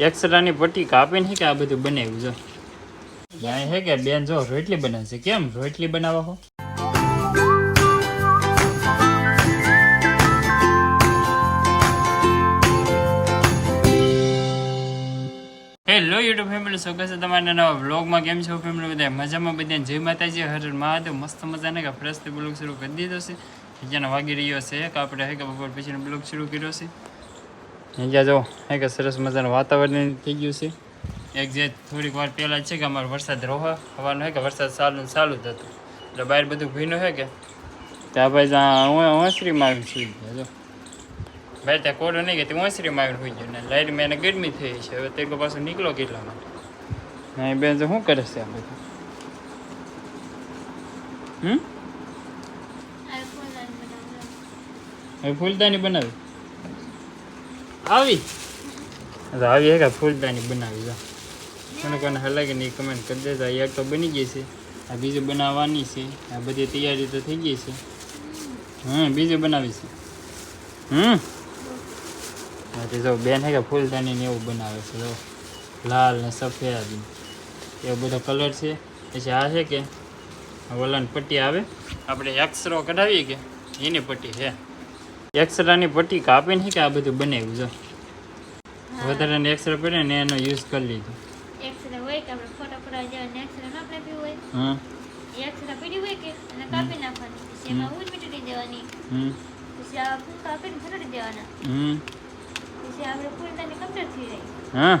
એક્સરાની પટ્ટી કાપીને છે કે આ બધું બનાવ્યું જો ત્યાં છે કે બેન જો રોટલી બનાવશે કેમ રોટલી બનાવવા હો? હેલો યુટ્યુબ ફેમિલી સ્વાગત છે તમારા નવા વ્લોગમાં કેમ છો ફેમિલી બધા? મજામાં બધા જય માતાજી હર હર મહાદેવ. મસ્ત મજાને કે ફ્રેશ બ્લોગ શરૂ કરી દીધો છે. જેને વાગી રહ્યો છે કે આપણે હે કે બપોર પછીનો બ્લોગ શરૂ કર્યો છે. અહીંયા જો હે કે સરસ મજાનું વાતાવરણ થઈ ગયું છે. એક જે થોડીક વાર પહેલાં છે કે અમારો વરસાદ રોહા હવાનો હે કે વરસાદ ચાલુ ચાલુ જ હતો. એટલે બહાર બધું ભીનું છે કે? ત્યાં ભાઈ ત્યાં હું ઓસરીમાં આવીને સુઈ ગયા જો. ભાઈ ત્યાં કોડો નહીં કે તે ઓસરી આવીને સુઈ ગયો ને લાઈટમાં એને ગરમી થઈ છે. હવે તે પાછો નીકળો કેટલા માટે? હા બેન તો શું કરે છે આ બધું? હમ? ફૂલદાની બનાવી? આવી? તો આવી હે કે ફૂલદાની બનાવી જો. કોને કોને હલાગે નહીં કમેન્ટ કરી દેજો. આ એક તો બની ગઈ છે. આ બીજું બનાવવાની છે. આ બધી તૈયારી તો થઈ ગઈ છે. હમ, બીજું બનાવી છે. હમ? હા તે જો બેન હે કે ફૂલદાની ને એવું બનાવે છે. જો લાલ ને સફેદ. એવો બધો કલર છે. પછી આ છે કે વલણ પટ્ટી આવે. આપણે એક્સરો કઢાવીએ કે એની પટ્ટી છે. એક્સરાની પટ્ટી કાપીને છે કે આ બધું બનાવ્યું જો વધારે એક્સરે પડે ને એનો યુઝ કરી લીધો. એક્સરે હોય કે આપણે ફોટો પડાવી દેવા એક્સરે ના આપી હોય? હમ એક્સરે પડી હોય કે એને કાપી નાખવાની પછી એમાં ઊન મીઠી દેવાની હમ. પછી આ ફૂંકા આપીને ફરડી દેવાના. હમ. પછી આપણે ફૂલદાની કમ્પ્લીટ થઈ જાય. હા.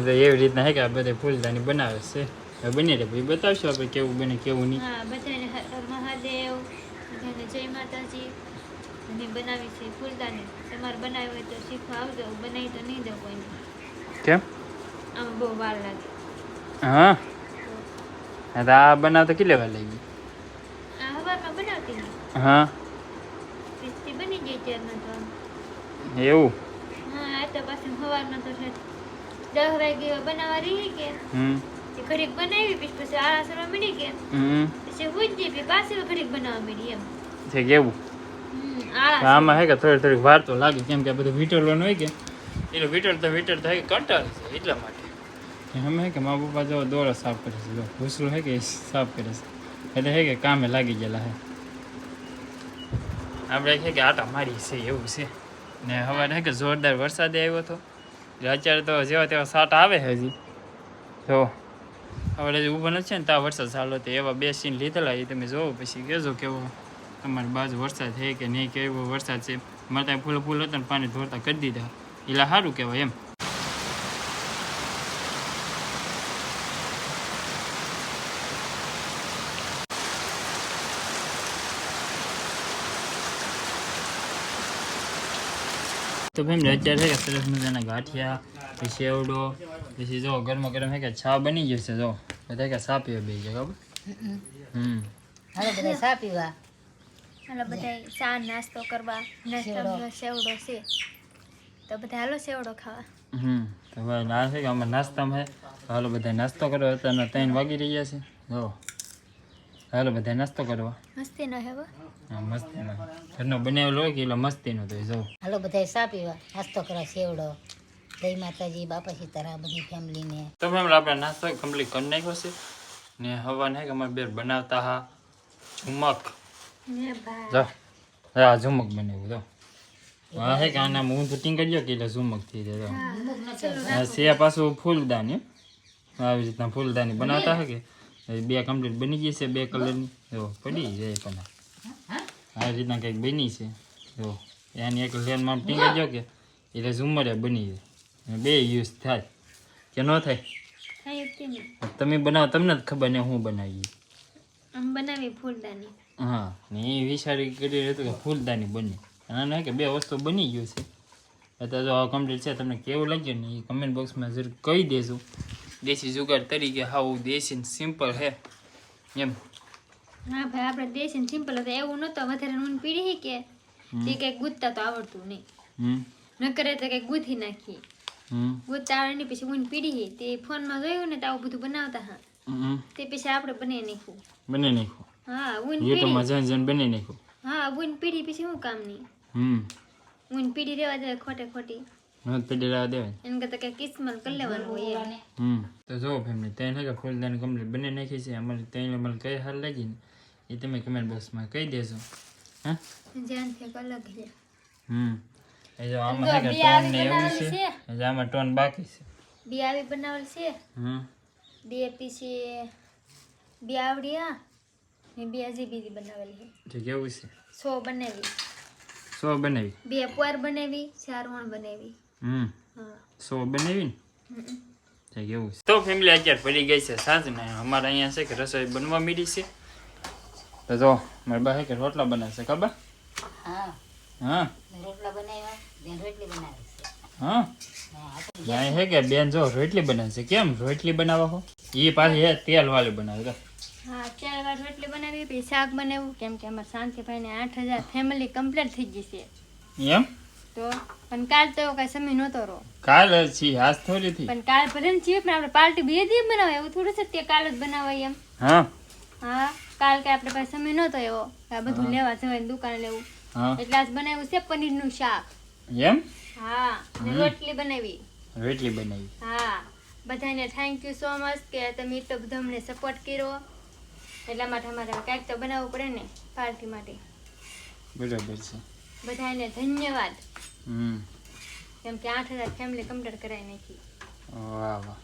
તો એવી રીતના હે કે આ બધે ફૂલદાની બનાવે છે. બની રહે પછી બતાવશું આપણે કેવું બને કેવું નહીં. હા બધાને મહાદેવ બધાને જય માતાજી. અને બનાવી છે ફૂલદાની. તમારે બનાવ્યું હોય તો શીખવા આવજો બનાવી તો નહીં દઉં કોઈને. કેમ? આમ બહુ વાર લાગે. હા? હા તો આ બનાવતા કેટલી વાર લાગી? આ હવારમાં બનાવતી હા. બની ગઈ ત્યારમાં તો એવું? હા આ તો પાછું સવારમાં તો છે. દસ વાગે બનાવવા રહી કે? હમ. તે ઘડીક બનાવી પછી પછી આળા સરવા મળી કે પછી હુઈ જ જઈ પછી ઘડીક બનાવવા મળી એમ. છે કેવું આમાં હે કે થોડી થોડીક વાર તો લાગે કેમ કે આ બધું વિટરવાનું હોય કે એટલે વિટર તો વિટર થાય કંટાળ છે એટલા માટે. અમે હે કે મા પપ્પા જો દોરા સાફ કરે છે જો ભૂસલું હે કે સાફ કરે છે. એટલે હે કે કામે લાગી ગયેલા હે. આપણે છે કે આટા મારી છે એવું છે. ને હવે હે કે જોરદાર વરસાદ આવ્યો હતો એટલે અત્યારે તો જેવા તેવા સાટ આવે હજી. જો હવે ઊભા નથી ને ત્યાં વરસાદ ચાલો હતો. એવા બે સીન લીધેલા એ તમે જોવો પછી કહેજો કેવો તમારી બાજુ વરસાદ છે કે નહીં, કેવો વરસાદ છે. મારે ત્યાં ફૂલ ફૂલ હતા ને પાણી ધોરતા કરી દીધા. એટલે સારું કહેવાય એમ. તો ભાઈ અત્યારે સરસ મજાના ગાંઠિયા સેવડો પછી જો ગરમા ગરમ હે કે છા બની જશે જો. બધા કે સા પીવા બે જગા ખબર? હમ. હાલો બધા ચા પીવા. હાલો બધા ચા નાસ્તો કરવા. નાસ્તો શેવડો. છે. તો બધા હાલો શેવડો ખાવા. હમ. તો ભાઈ ના છે કે અમે નાસ્તામાં છે? હાલો બધા નાસ્તો કરવા અત્યારના ત્રણ વાગી રહ્યા છે. જો. હાલો બધા નાસ્તો કરવા. મસ્તી નો હેવો હા મસ્તીનો. ઘરનો બનાવેલો હોય કે એટલે મસ્તી નો તો જો. હાલો બધા ચા પીવા. નાસ્તો કરવા સેવડો જય માતાજી બાપા સીતારામ બધી ફેમિલીને. તો મેમ આપણે નાસ્તો કમ્પ્લીટ કરી નાખ્યો છે. ને હવાને કે અમારે બે બનાવતા હા ઝુમક જો. હા ઝુમક બનાવ્યું જો. હા હે કે આના હું ફિટિંગ કરી કે એટલે ઝુમક થઈ જાય આ છે પાછું ફૂલદાની. આવી રીતના ફૂલદાની બનાવતા હે કે? બે કમ્પ્લીટ બની ગઈ છે બે કલરની. જો પડી જાય પણ આ રીતના કંઈક બની છે. જો એની એક લેનમાં ટીંગાઈ જો કે એટલે ઝુમરે બની જાય. બે યુઝ થાય. કે ન થાય? તમે બનાવો તમને જ ખબર ને હું બનાવી આમ બનાવી ફૂલદાની. હા ને એ વિચારી કરી હતું કે ફૂલદાની બની. હે કે બે વસ્તુ બની ગયું છે. અત્યારે જો આ કમ્પ્લીટ છે તમને કેવું લાગ્યું ને એ કમેન્ટ બોક્સમાં જરૂર કહી દેજો. દેશી જુગાડ તરીકે હાવ દેશી સિમ્પલ હે. એમ. હા ભાઈ આપણે દેશી સિમ્પલ હતા એવું નહોતો. વધારે નૂન પીડી કે? તે કંઈક ગુંથતા તો આવડતું નહીં. ન કરે તો કંઈક ગૂંથી નાખીએ. હમ. ગુંથતા આવડે પછી ઊન પીડી તે ફોનમાં જોયું ને તો આવું બધું બનાવતા હા તે પછી આપણે બનાવી નાખ્યું. બની નાખ્યું. હા ઊન યુટ્યુબમાં તો મજા જઈને બની નાખ્યું. હા ઊન પીડી પછી શું કામ નહીં હમ. ઊન પીડી રેવા દે ખોટે ખોટી. નોંધ પડી દેવાય એને કરતા કઈ કિસ્મત કરી લેવાનું હોય હમ. તો જો ફેમિલી કે ફૂલદાની કમ્પ્લીટ બને નાખી છે. અમારે કઈ હાલ લાગી ને એ તમે કમેન્ટ બોક્સમાં કહી દેજો. હા? જાન એક અલગ છે. હમ. એ જો આમાં ટોન ને એવું છે. છે. એ જો આમાં ટોન બાકી છે. બી આવી બનાવેલ છે. હમ. ડીએપી છે બે આવડિયા ને બે હજી બીજી બનાવેલી છે. જે કેવું છે? સો બનાવી. સો બનાવી? બે પોર બનાવી ચાર વણ બનાવી. હમ. સો બનાવી ને? છે? તો ફેમિલી અત્યારે પડી ગઈ છે સાંજ ને અમારે અહીંયા છે કે રસોઈ બનવા મીડી છે. તો જો મારી છે કે રોટલા બનાવશે ખબર? હા. હા? રોટલા બનાવ્યા બેન રોટલી બનાવી હા? હા આ તો ત્યાં હે કે બેન જો રોટલી બનાવશે કેમ રોટલી બનાવો છો એ પાછી હે તેલ વાળી બનાવે હા ચાર વાર રોટલી બનાવી પછી શાક બનાવ્યું કેમ કે અમારા શાંતિભાઈને આઠ હજાર ફેમિલી કમ્પ્લીટ થઈ ગઈ છે. એમ? તો પણ કાલ તો એવો કાંઈ સમય નહોતો રહો કાલ છી આજ થોડી થી. પણ કાલ ભલે ને છીએ પણ આપણે પાર્ટી બે દી બનાવે એવું થોડું છે તે કાલ જ બનાવાય એમ. હા? હા કાલ કે આપણે પાસે સમય નહોતો એવો. આ બધું લેવા જવાય દુકાન લેવું. એટલે આજ બનાવ્યું છે પનીરનું શાક. એમ? હા ને રોટલી બનાવી. રોટલી બનાવી. હા. બધાને થેન્ક યુ સો મચ કે તમે તો બધા અમને સપોર્ટ કર્યો. એટલા માટે અમારે કાંઈક તો બનાવવું પડે ને પાર્ટી માટે. બરાબર છે. બધાને ધન્યવાદ. હમ. કેમ કે આઠ હજાર ફેમિલી કમ્પ્લીટ કરાવી નાખી. વાહ વાહ.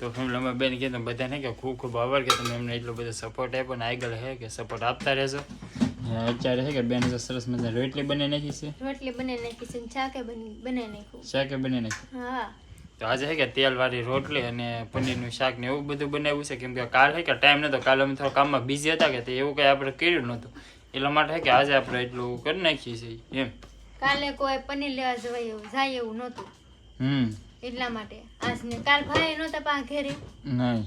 તો ફેમિલી અમે બેન કીધું બધાને કે ખૂબ ખૂબ આભાર કે તમે એમને એટલો બધો સપોર્ટ આપ્યો ને આગળ હે કે સપોર્ટ આપતા રહેજો. ને અત્યારે હે કે બેન જો સરસ મજા રોટલી બની નાખી છે. રોટલી બનાવી નાખી છે શાકે બની બનાવી નાખ્યું શાકે બની નાખી. હા. તો આજે હે કે તેલવાળી રોટલી અને પનીરનું શાક ને એવું બધું બનાવ્યું છે કેમ કે કાલ હે કે ટાઈમ નતો કાલ અમે થોડા કામમાં બિઝી હતા કે તે એવું કંઈ આપણે કર્યું નહોતું. એટલા માટે હે કે આજે આપણે એટલું કરી નાખીએ છીએ એમ. કાલે કોઈ પનીર લેવા જવાય એવું જાય એવું નહોતું. હમ. એટલા માટે. આજ ને કાલ ભાઈ નહોતા પા ઘેરે. નહીં.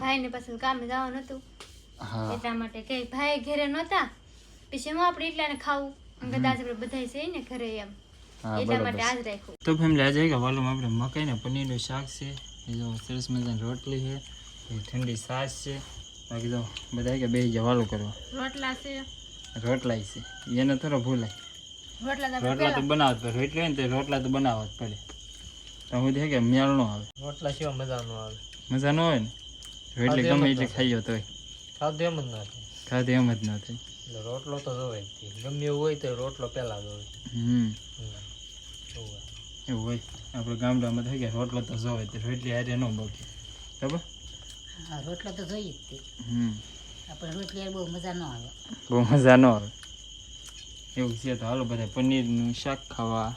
ભાઈને પાછું કામે જવાનું હતું. હા. એટલા માટે કે ભાઈ ઘેરે નહોતા. પછી હું આપણે એટલાને ખાવું એમ કદાચ આપણે બધાય છે ને ઘરે એમ. એટલા માટે આજ રાખ્યું. તો ફેમિલી આજે કે વાલું આપણે મકાઈ ને પનીરનું શાક છે એ જો સરસ મજાની રોટલી છે એ ઠંડી છાશ છે બાકી તો બધા કે બે જવાલું કરવા. રોટલા છે. રોટલા છે. એને થોડો ભૂલાય. રોટલા તો રોટલા તો બનાવવા જ પડે. રોટલી હોય ને તો રોટલા તો બનાવત પડે. તો હું કે મેળ નો આવે. રોટલા સિવાય મજા નો આવે. મજા ન હોય ને? રોટલી ગમે એટલે ખાઈ જતો હોય. તોય ખાધું એમ જ ના થાય. ખાધું એમ જ ના થાય. રોટલો તો જોવે તે. ગમે એવું હોય તો રોટલો પહેલા જોવે. હમ. હમ. એવું હોય. એવું હોય. આપણે ગામડામાં થઈ ગયા રોટલો તો જોવે તે રોટલી હારે ન બગે ખબર હા રોટલો તો જોઈએ જ તે હમ. આપણે રોટલી હારે બહુ મજા ન આવે. બહુ મજા ન આવે. એવું છે તો હાલો બધા પનીરનું શાક ખાવા.